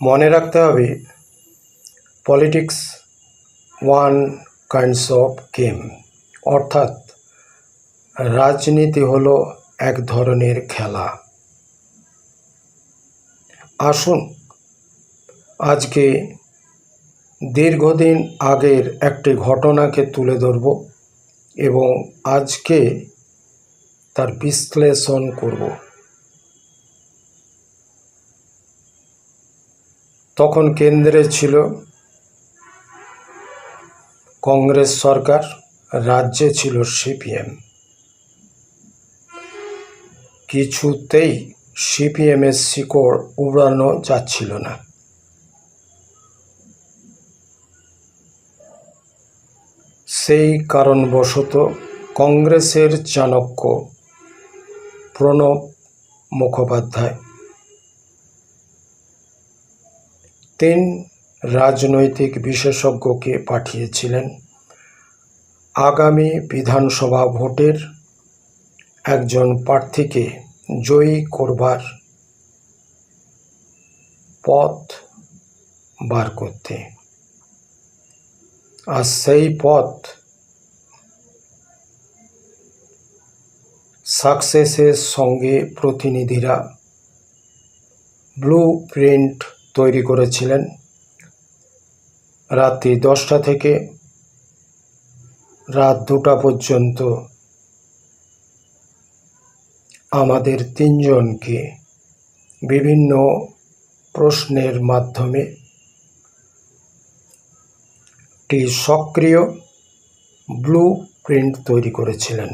মনে রাখতে হবে politics one kinds of game অর্থাৎ, রাজনীতি হলো এক ধরনের খেলা। আসুন, আজকে দীর্ঘদিন আগের একটি ঘটনাকে তুলে ধরব এবং আজকে তার বিশ্লেষণ করব। তখন কেন্দ্রে ছিল কংগ্রেস সরকার, রাজ্যে ছিল সিপিএম। কিছুতেই সিপিএমের শিকড় উড়ানো যাচ্ছিল না। সেই কারণবশত কংগ্রেসের চাণক্য প্রণব মুখোপাধ্যায় তিন রাজনৈতিক বিশেষজ্ঞকে পাঠিয়েছিলেন। আগামী বিধানসভা ভোটের একজন প্রার্থীকে জয়ী করবার পথ বার করতে। আর সেই পথ সাকসেসের সঙ্গে প্রতিনিধিরা ব্লু প্রিন্ট তৈরি করেছিলেন। রাত্রি দশটা থেকে রাত দুটা পর্যন্ত আমাদের তিনজনকে বিভিন্ন প্রশ্নের মাধ্যমে একটি সক্রিয় ব্লু প্রিন্ট তৈরি করেছিলেন।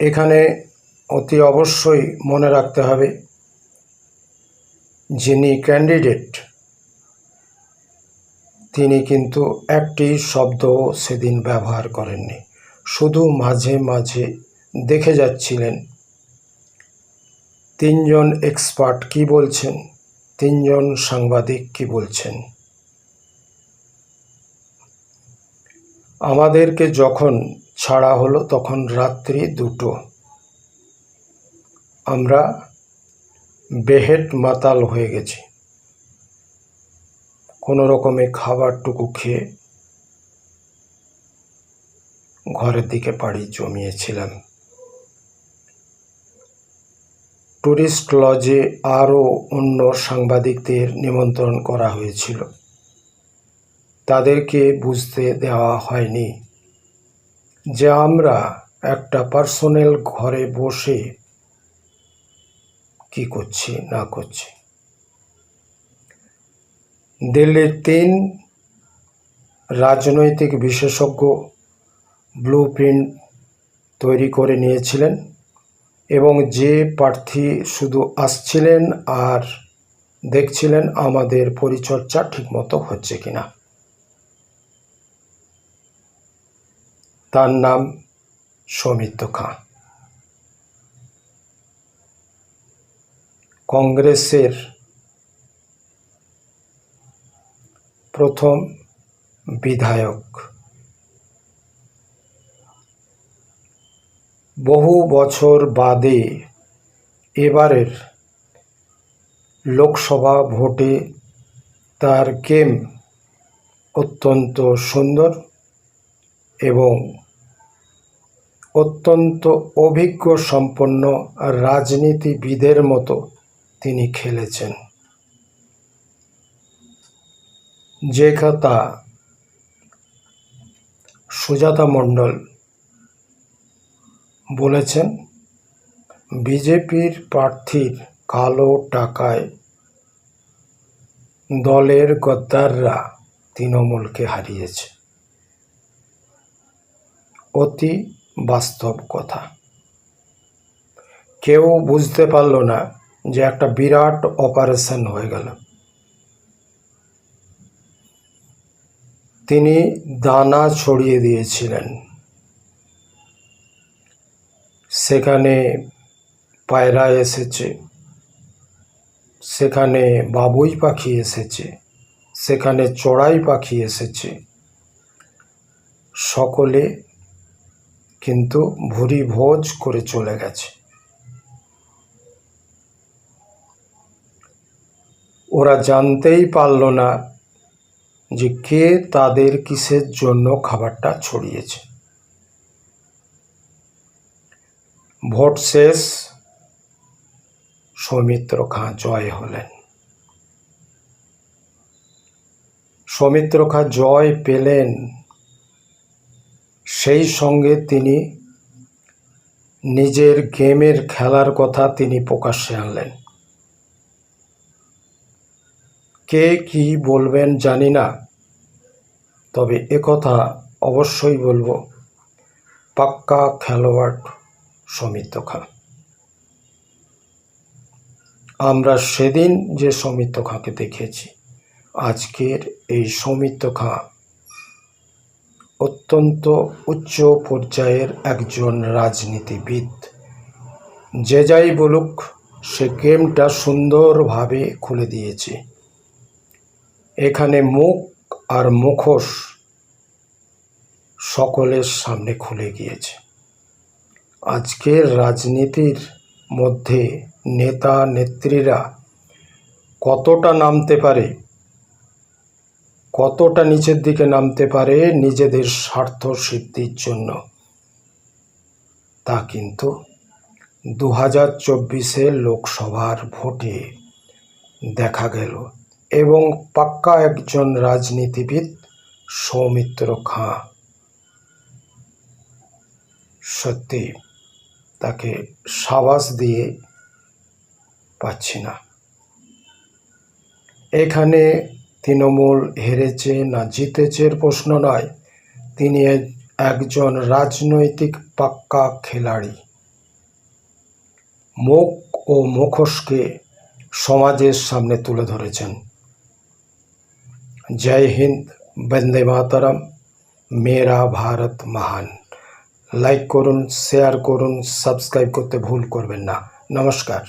এখানে অতি অবশ্যই মনে রাখতে হবে যিনি ক্যান্ডিডেট, তিনি কিন্তু একটি শব্দ সেদিন ব্যবহার করেননি। শুধু মাঝে মাঝে দেখে যাচ্ছিলেন, তিনজন এক্সপার্ট কি বলছেন, তিনজন সাংবাদিক কি বলছেন। আমাদেরকে যখন ছাড়া হলো তখন রাত্রি দুটো। আমরা বেহেট মাতাল হয়ে গেছি। কোনো রকমে খাবারটুকু খেয়ে ঘরের দিকে পাড়ি জমিয়েছিলাম। টুরিস্ট লজে আরও অন্য সাংবাদিকদের নিমন্ত্রণ করা হয়েছিল। তাদেরকে বুঝতে দেওয়া হয়নি যে আমরা একটা পার্সোনাল ঘরে বসে কি করছি, না করছি। দিল্লির তিন রাজনৈতিক বিশেষজ্ঞ ব্লু প্রিন্ট তৈরি করে নিয়েছিলেন এবং যে প্রার্থী শুধু আসছিলেন আর দেখছিলেন, আমাদের পরিচর্যা ঠিকমতো হচ্ছে কিনা। তার নাম সৌমিত্র খাঁ। কংগ্রেসের প্রথম বিধায়ক। বহু বছর বাদে এবারের লোকসভা ভোটে তার গেম অত্যন্ত সুন্দর এবং অত্যন্ত অভিজ্ঞ সম্পন্ন রাজনীতিবিদের মতো তিনি খেলেছেন। যে কথা সুজাতা মণ্ডল বলেছেন, বিজেপির প্রার্থীর কালো টাকায় দলের গদ্দাররা তৃণমূলকে হারিয়েছে। অতি বাস্তব কথা। কেউ বুঝতে পারল না যে একটা বিরাট অপারেশন হয়ে গেল। তিনি দানা ছড়িয়ে দিয়েছিলেন। সেখানে পায়রা এসেছে। সেখানে বাবুই পাখি এসেছে। সেখানে চড়াই পাখি এসেছে। সকলে কিন্তু ভুরি ভোজ করে চলে গেছে। ওরা জানতেই পারল না যে কে তাদের কিসের জন্য খাবারটা ছড়িয়েছে। ভোট শেষ। সৌমিত্র খাঁ জয় হলেন। সৌমিত্র খাঁ জয় পেলেন। সেই সঙ্গে তিনি নিজের গেমের খেলার কথা তিনি প্রকাশ্যে আনলেন। কে কি বলবেন জানি না। তবে একথা অবশ্যই বলব। পাক্কা খেলোয়াড় সৌমিত্র খাঁ। আমরা সেদিন যে সৌমিত্র খাঁকে দেখেছি, আজকের এই সৌমিত্র খাঁ অত্যন্ত উচ্চ পর্যায়ের একজন রাজনীতিবিদ। যে যাই বলুক, সে গেমটা সুন্দরভাবে খুলে দিয়েছে। এখানে মুখ আর মুখোশ সকলের সামনে খুলে গিয়েছে। আজকের রাজনীতির মধ্যে নেতা নেত্রীরা কতটা নামতে পারে, কতটা নিচের দিকে নামতে পারে নিজেদের স্বার্থ সিদ্ধির জন্য, তা কিন্তু দু হাজার চব্বিশে লোকসভার ভোটে দেখা গেল। এবং পাক্কা একজন রাজনীতিবিদ সৌমিত্র খাঁ। সত্যি, তাকে সাবাস দিয়ে পাচ্ছি না। এখানে তৃণমূল হেরেছে না জিতেছে প্রশ্ন নয়, তিনি একজন রাজনৈতিক পাক্কা খেলাড়ি। মুখ ও মুখোশকে সমাজের সামনে তুলে ধরেছেন। জয় হিন্দ বন্দে মাতরম মেরা ভারত মহান লাইক করুন শেয়ার করুন সাবস্ক্রাইব করতে ভুল করবেন না। নমস্কার।